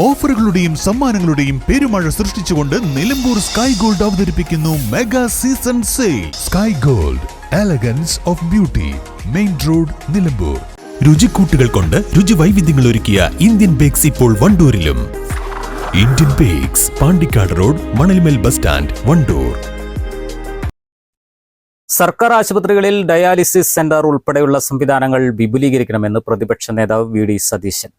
ഓഫറുകളുടെയും സമ്മാനങ്ങളുടെയും പെരുമഴ സൃഷ്ടിച്ചുകൊണ്ട് നിലമ്പൂർ സ്കൈ ഗോൾഡ് അവതരിപ്പിക്കുന്നു mega season sale. Sky gold elegance of beauty main road Nilambur. രുചിക്കൂട്ടുകൾ കൊണ്ട് രുചി വൈവിധ്യങ്ങൾ ഒരുക്കിയ ഇന്ത്യൻ ബേക്സ് ഇപ്പോൾ വണ്ടൂരിലും. Indian bakes Pandikkad road Manalmel bus stand Wandoor. സർക്കാർ ആശുപത്രികളിൽ ഡയാലിസിസ് സെന്റർ ഉൾപ്പെടെയുള്ള സംവിധാനങ്ങൾ വിപുലീകരിക്കണമെന്ന് പ്രതിപക്ഷ നേതാവ് വി ഡി സതീശൻ.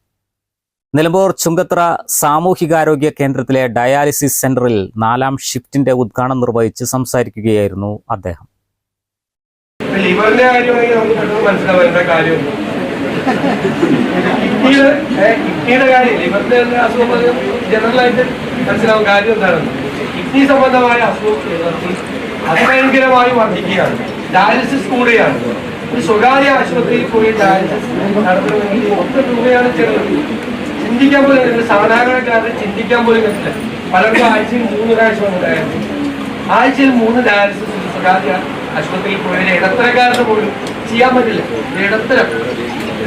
നിലമ്പൂർ ചുങ്കത്ര സാമൂഹികാരോഗ്യ കേന്ദ്രത്തിലെ ഡയാലിസിസ് സെന്ററിൽ നാലാം ഷിഫ്റ്റിന്റെ ഉദ്ഘാടനം നിർവഹിച്ച് സംസാരിക്കുകയായിരുന്നു അദ്ദേഹം. അസുഖം മനസ്സിലാവും ഡയാലിസിസ് ഒരു സ്വകാര്യ ആശുപത്രിയിൽ പോയി ഡയാലിസിസ് നടത്തണമെങ്കിൽ ഒത്തിരി രൂപയാണ് ചെലവ്. ചിന്തിക്കാൻ പോലും. സാധാരണക്കാരെ ചിന്തിക്കാൻ പോലും പറ്റില്ല. പലർക്കും ആഴ്ചയിൽ മൂന്ന് പ്രാവശ്യം ഉണ്ടായിരുന്നു. ആഴ്ചയിൽ മൂന്ന് ഡയാലിസിസ് സ്വകാര്യ ആശുപത്രിയിൽ പോയതിന് ഇടത്തരക്കാരന് പോലും ചെയ്യാൻ പറ്റില്ല. ഇടത്തരം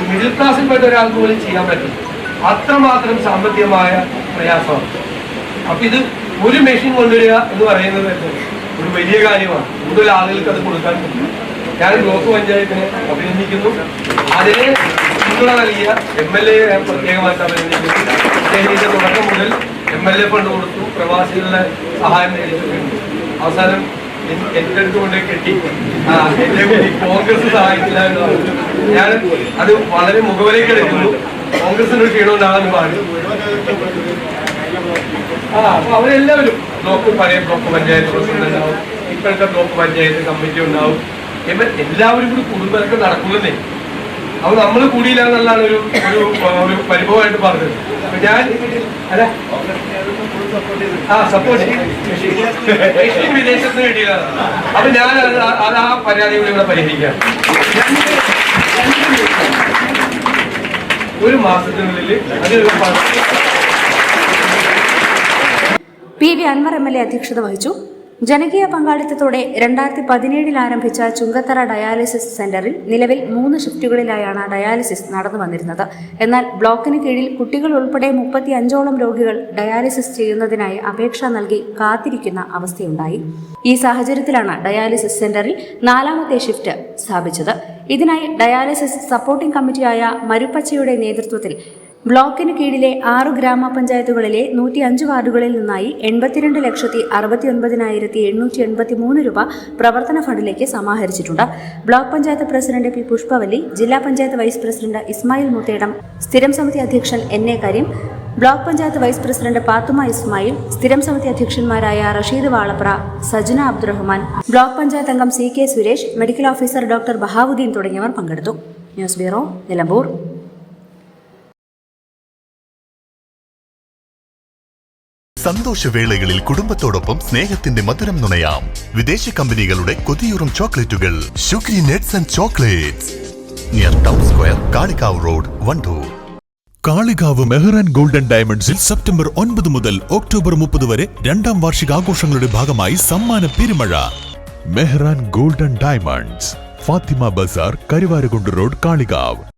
മിഡിൽ ക്ലാസ്സിൽപ്പെട്ട ഒരാൾക്ക് പോലും ചെയ്യാൻ പറ്റില്ല. അത്രമാത്രം സാമ്പത്തികമായ പ്രയാസമാണ്. അപ്പൊ ഇത് ഒരു മെഷീൻ കൊണ്ടുവരിക എന്ന് പറയുന്നത് ഒരു വലിയ കാര്യമാണ്. കൂടുതൽ ആളുകൾക്ക് അത് കൊടുക്കാൻ ഞാൻ ബ്ലോക്ക് പഞ്ചായത്തിനെ അഭിനന്ദിക്കുന്നു. അതിന് പിന്തുണ നൽകിയ എം എൽ എ പ്രത്യേകമായിട്ട് അഭിനന്ദിക്കുന്നു. അദ്ദേഹത്തിന്റെ തുടക്കം മുതൽ എം എൽ എ ഫണ്ട് കൊടുത്തു. പ്രവാസികളുടെ സഹായം അവസാനം എന്റെ അടുത്ത് കൊണ്ട് കെട്ടി. എന്റെ കൂടി കോൺഗ്രസ് സഹായിക്കില്ല എന്ന് പറഞ്ഞു. ഞാൻ അത് വളരെ മുഖവിലേക്ക് എടുക്കുന്നു. കോൺഗ്രസിന് ഒരു ക്ഷീണമുണ്ടാകാൻ പാടില്ല. ആ അപ്പൊ അവരെല്ലാവരും ബ്ലോക്ക് പഴയ ബ്ലോക്ക് പഞ്ചായത്ത് പ്രസിഡന്റ് ഉണ്ടാവും. ഇപ്പോഴത്തെ ബ്ലോക്ക് പഞ്ചായത്ത് കമ്മിറ്റി ഉണ്ടാവും. എല്ലാവരും കൂടി കുടുംബമൊക്കെ നടക്കുന്നതേ അപ്പൊ നമ്മൾ കൂടിയില്ല എന്നുള്ളതാണ് ഒരു ഒരു ഒരു പരിഭവമായിട്ട് പറഞ്ഞത്. അപ്പൊ ഞാൻ അല്ല. ആ സപ്പോർട്ട് വിദേശത്തിന് വേണ്ടിയതാണ് അപ്പൊ ഞാൻ അത് ആ- പരാതി കൂടി ഇവിടെ പരിഹരിക്കാം. ഒരു മാസത്തിനുള്ളിൽ അത് P V Anvar M L A അധ്യക്ഷത വഹിച്ചു. ജനകീയ പങ്കാളിത്തത്തോടെ രണ്ടായിരത്തി പതിനേഴിൽ ആരംഭിച്ച ചുങ്കത്തറ ഡയാലിസിസ് സെന്ററിൽ നിലവിൽ മൂന്ന് ഷിഫ്റ്റുകളിലായാണ് ഡയാലിസിസ് നടന്നു വന്നിരുന്നത്. എന്നാൽ ബ്ലോക്കിന് കീഴിൽ കുട്ടികൾ ഉൾപ്പെടെ മുപ്പത്തി അഞ്ചോളം രോഗികൾ ഡയാലിസിസ് ചെയ്യുന്നതിനായി അപേക്ഷ നൽകി കാത്തിരിക്കുന്ന അവസ്ഥയുണ്ടായി. ഈ സാഹചര്യത്തിലാണ് ഡയാലിസിസ് സെന്ററിൽ നാലാമത്തെ ഷിഫ്റ്റ് സ്ഥാപിച്ചത്. ഇതിനായി ഡയാലിസിസ് സപ്പോർട്ടിംഗ് കമ്മിറ്റിയായ മരുപ്പച്ചയുടെ നേതൃത്വത്തിൽ ബ്ലോക്കിന് കീഴിലെ ആറു ഗ്രാമപഞ്ചായത്തുകളിലെ നൂറ്റി അഞ്ച് വാർഡുകളിൽ നിന്നായി എൺപത്തിരണ്ട് ലക്ഷത്തി അറുപത്തി ഒൻപതിനായിരത്തി എണ്ണൂറ്റി എൺപത്തി മൂന്ന് രൂപ പ്രവർത്തന ഫണ്ടിലേക്ക് സമാഹരിച്ചിട്ടുണ്ട്. Block panchayat president P Pushpavalli ജില്ലാ പഞ്ചായത്ത് വൈസ് പ്രസിഡന്റ് ഇസ്മായിൽ മുത്തേടം സ്ഥിരം സമിതി അധ്യക്ഷൻ N A Kareem block panchayat vice president Pathuma Ismail സ്ഥിരം സമിതി അധ്യക്ഷന്മാരായ റഷീദ് വാളപ്ര സജന അബ്ദുറഹ്മാൻ ബ്ലോക്ക് പഞ്ചായത്ത് അംഗം C K Suresh medical officer doctor Bahauddin തുടങ്ങിയവർ പങ്കെടുത്തു. News bureau Nilambur. സന്തോഷവേളകളിൽ കുടുംബത്തോടൊപ്പം സ്നേഹത്തിന്റെ മധുരം നുണയാം. വിദേശ കമ്പനികളുടെ കൊതിയൂറും ചോക്ലേറ്റുകൾ. Sugary nuts and chocolates. Near town square Kalikavu road Wandoor Kalikavu Mehran golden ഡയമണ്ട്സിൽ സെപ്റ്റംബർ ഒൻപത് മുതൽ ഒക്ടോബർ മുപ്പത് വരെ രണ്ടാം വാർഷിക ആഘോഷങ്ങളുടെ ഭാഗമായി സമ്മാന പെരുമഴ. Mehran golden diamonds Fathima Bazar Karuvarakundu road Kalikavu.